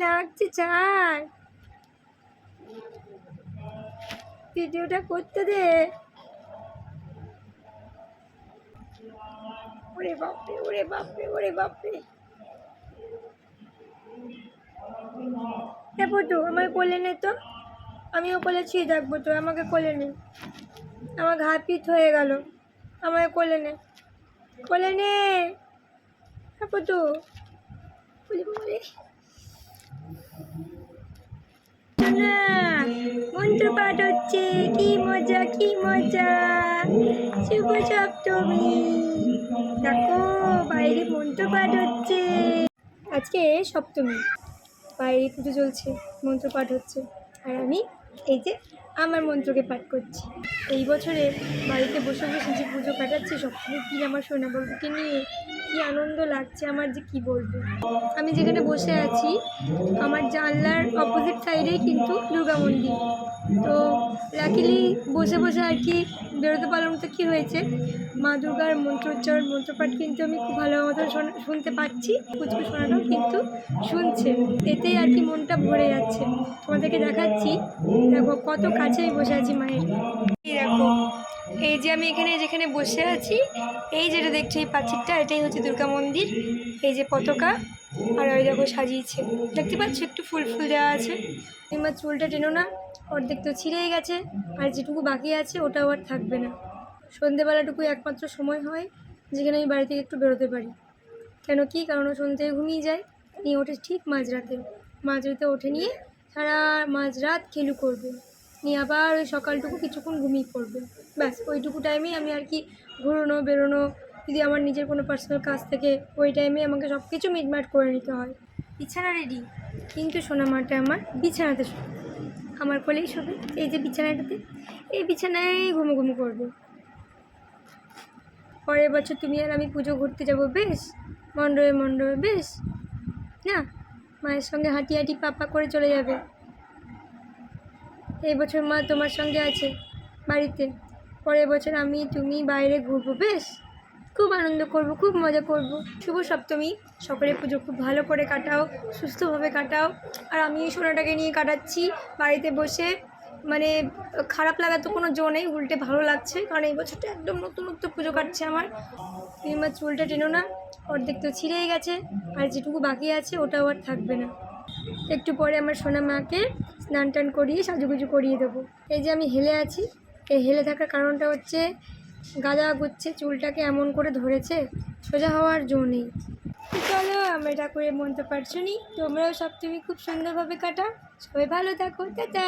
লাগছে, চার। ভিডিওটা করতে দে। ওরে বাপরে ওরে বাপরে ওরে বাপরে। হ্যাঁ পটু আমার কোলে নে তো। আমিও কোলে ছিঁড়ে থাকব তো, আমাকে কোলে নে। আমার ঘা পিঠ হয়ে গেল। আমাকে কোলে নে। কোলে নে। হ্যাঁ বলি বলি। না। মন্ত্র পাঠ হচ্ছে, কি মজা কি মজা। শুভ সপ্তমী। দেখো, বাইরে মন্ত্র পাঠ হচ্ছে। আজকে সপ্তমী। বাইরে পুজো চলছে, মন্ত্র পাঠ হচ্ছে। আর আমি এই যে আমার মন্ত্রকে পাঠ করছি। এই বছরে বাড়িতে বসে বসে যে পুজো কাটাচ্ছি সপ্তমী কি আমার সোনা বাবুকে নিয়ে কি আনন্দ লাগছে আমার যে কি বলব? আমি যেখানে বসে আছি, আমার জানলার অপোজিট সাইডেই কিন্তু দুর্গা মন্দির। তো লাকিলি বসে বসে আর কি বেরোতে পারলাম তো কী হয়েছে? মা দুর্গার মন্ত্রোচ্চারণ মন্ত্রপাঠ কিন্তু আমি খুব ভালো মতো শোনা- শুনতে পাচ্ছি কুচকু শোনাটাও কিন্তু শুনছে। এতেই আর কি মনটা ভরে যাচ্ছে। তোমাদেরকে দেখাচ্ছি, দেখো কত কাছেই বসে আছি মায়ের। এই যে আমি এখানে, যেখানে বসে আছি, এই যেটা দেখছি, এই পাঁচিরটা এটাই হচ্ছে দুর্গা মন্দির। এই যে পতাকা, আর ওই দেখো সাজিয়েছে। দেখতে পাচ্ছ, একটু ফুল ফুল দেওয়া আছে। এবার চুলটা টেনো না, অর্ধেক তো ছিঁড়েই গেছে, আর যেটুকু বাকি আছে, ওটাও আর থাকবে না। সন্ধেবেলাটুকু একমাত্র সময় হয়, যেখানে আমি বাড়ি থেকে একটু বেরোতে পারি। কেন কি? কারণ ও সন্ধ্যে ঘুমিয়ে যায়, নিয়ে ওঠে ঠিক মাঝরাতে। মাঝরাতে ওঠে নিয়ে সারা মাঝরাত খেলু করবে। নিয়ে আবার ওই সকালটুকু কিছুক্ষণ ঘুমিয়ে পড়বে। ব্যাস ওইটুকু টাইমেই আমি আর কি ঘুরোনো বেরোনো যদি আমার নিজের কোনো পার্সোনাল কাজ থেকে ওই টাইমে আমাকে সব কিছু মিটমাট করে নিতে হয়। বিছানা রেডি কিন্তু সোনা মাটা আমার বিছানাতে শোবে আমার কোলেই শোবে এই যে বিছানাটাতে এই বিছানায় ঘুমো ঘুমো করবে। পরের বছর তুমি আর আমি পুজো ঘুরতে যাব বেশ? মণ্ডপে মণ্ডপে বেশ? না? মায়ের সঙ্গে হাঁটি হাঁটি পাপা করে চলে যাবে। এই বছর মা তোমার সঙ্গে আছে বাড়িতে। পরের বছর আমি তুমি বাইরে ঘুরবো, বেশ? খুব আনন্দ করব, খুব মজা করব। শুভ সপ্তমী। সকলে পুজো খুব ভালো করে কাটাও, সুস্থভাবে কাটাও। আর আমি সোনাটাকে নিয়ে কাটাচ্ছি বাড়িতে বসে। মানে খারাপ লাগার তো কোনো জো নেই, উল্টে ভালো লাগছে। কারণ এই বছরটা একদম নতুনত্ব পুজো কাটছে আমার। তুমি আমার চুলটা টেনো না, অর্ধেক তো ছিঁড়েই গেছে। আর যেটুকু বাকি আছে, ওটাও আর থাকবে না। একটু পরে আমার সোনা মাকে স্নান টান করিয়ে সাজুগুজু করিয়ে দেবো। এই যে আমি হেলে আছি, এই হেলে থাকার কারণটা হচ্ছে গাদা গুচ্ছে, চুলটাকে এমন করে ধরেছে, সোজা হওয়ার জো নেই। চলো, আমরা করে মনতে পারছ নি? তোমরাও সব তুমি খুব সুন্দরভাবে কাটাও। সবাই ভালো থাকো, টাটা।